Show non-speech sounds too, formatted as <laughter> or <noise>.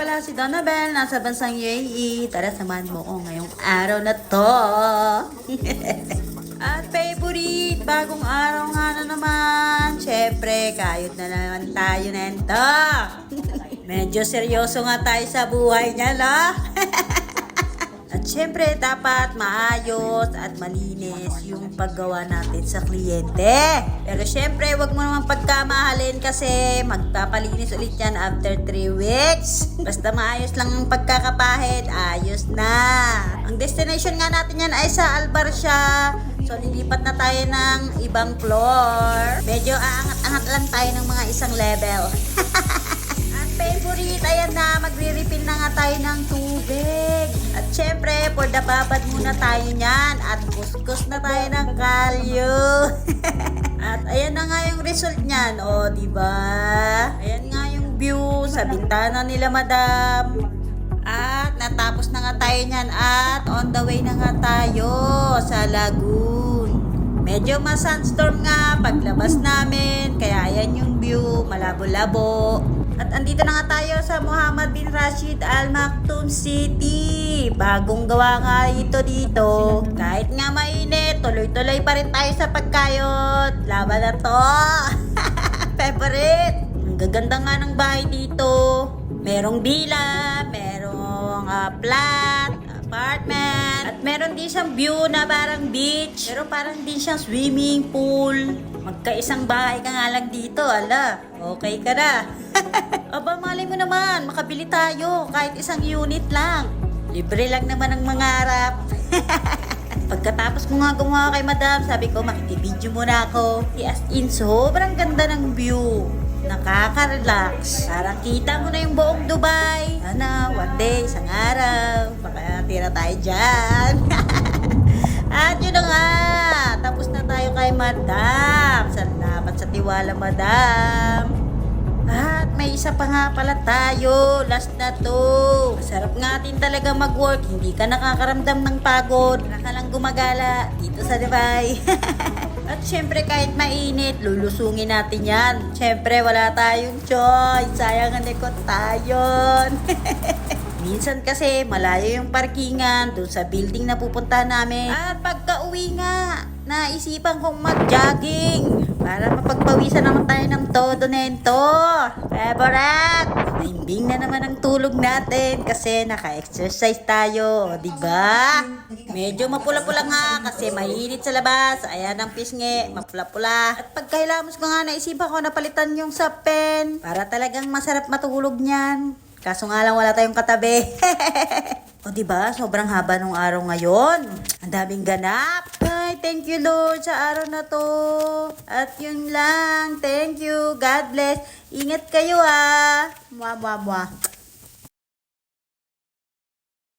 pala si Donabel, nasa bansang UAE. Tara, samahan mo ko ngayong araw na to. <laughs> At favorite, bagong araw nga na naman. Siyempre, kayod na naman tayo nento. <laughs> Medyo seryoso nga tayo sa buhay niya, no? <laughs> At syempre, dapat maayos at malinis yung paggawa natin sa kliyente. Pero syempre, wag mo naman pagkamahalin kasi magpapalinis ulit yan after 3 weeks. Basta maayos lang ang pagkakapahid, ayos na. Ang destination nga natin yan ay sa Albarcia. So, lilipat na tayo ng ibang floor. Medyo aangat-angat lang tayo ng mga isang level. <laughs> Favorite, ayan na, magre-refill na nga tayo ng tubig. At syempre, for the babad muna tayo niyan. At kuskus na tayo ng kalyo. <laughs> At ayan na nga yung result niyan. O, di ba? Ayan nga yung view sa bintana nila, madam. At natapos na nga tayo niyan at on the way na nga tayo sa lagoon. Medyo ma-sunstorm nga paglabas namin, kaya ayan yung view, malabo-labo. At andito na nga tayo sa Muhammad bin Rashid Al Maktoum City. Bagong gawa nga ito dito. Kahit nga mainit, tuloy-tuloy pa rin tayo sa pagkayot. Laban na to. <laughs> Favorite. Ang gaganda nga ng bahay dito. Merong villa, merong ah, flat, apartment, meron din siyang view na parang beach. Pero parang din siyang swimming pool. Magkaisang bahay ka nga lang dito, ala. Okay ka na. <laughs> Aba, malay mo naman, makabili tayo kahit isang unit lang. Libre lang naman ang mangarap. <laughs> Pagkatapos ko nga gumawa kay madam, sabi ko makikibidyo muna ako. As in, sobrang ganda ng view. Nakaka-relax. Parang kita mo na yung buong Dubai. Sana, one day, isang araw, baka tira tayo dyan. <laughs> At yun na nga, tapos na tayo kay madam. Salamat sa tiwala, madam. At may isa pa nga pala tayo. Last na to. Masarap nga din talaga mag-work. Hindi ka nakakaramdam ng pagod. Wala ka lang gumagala dito sa Dubai. <laughs> At syempre kahit mainit, lulusungin natin yan. Syempre wala tayong choice. Sayang ang likod tayo. Minsan kasi malayo yung parkingan doon sa building na pupunta namin. At pagka uwi nga, naisipan kong mag-jogging para mapagpawisan naman tayo ng todo nento. Favorite! Himbing na naman ang tulog natin kasi naka-exercise tayo, di ba? Medyo mapula-pula nga kasi mainit sa labas. Ayan ang pisngi, mapula-pula. At pagkailamos ko nga naisipan ko napalitan yung sa pen para talagang masarap matulog niyan. Kaso nga lang wala tayong katabi. <laughs> o di ba? Sobrang haba nung araw ngayon. Ang daming ganap. Ay, thank you Lord sa araw na to. At yun lang. Thank you. God bless. Ingat kayo ah. Mwa mwa mwa.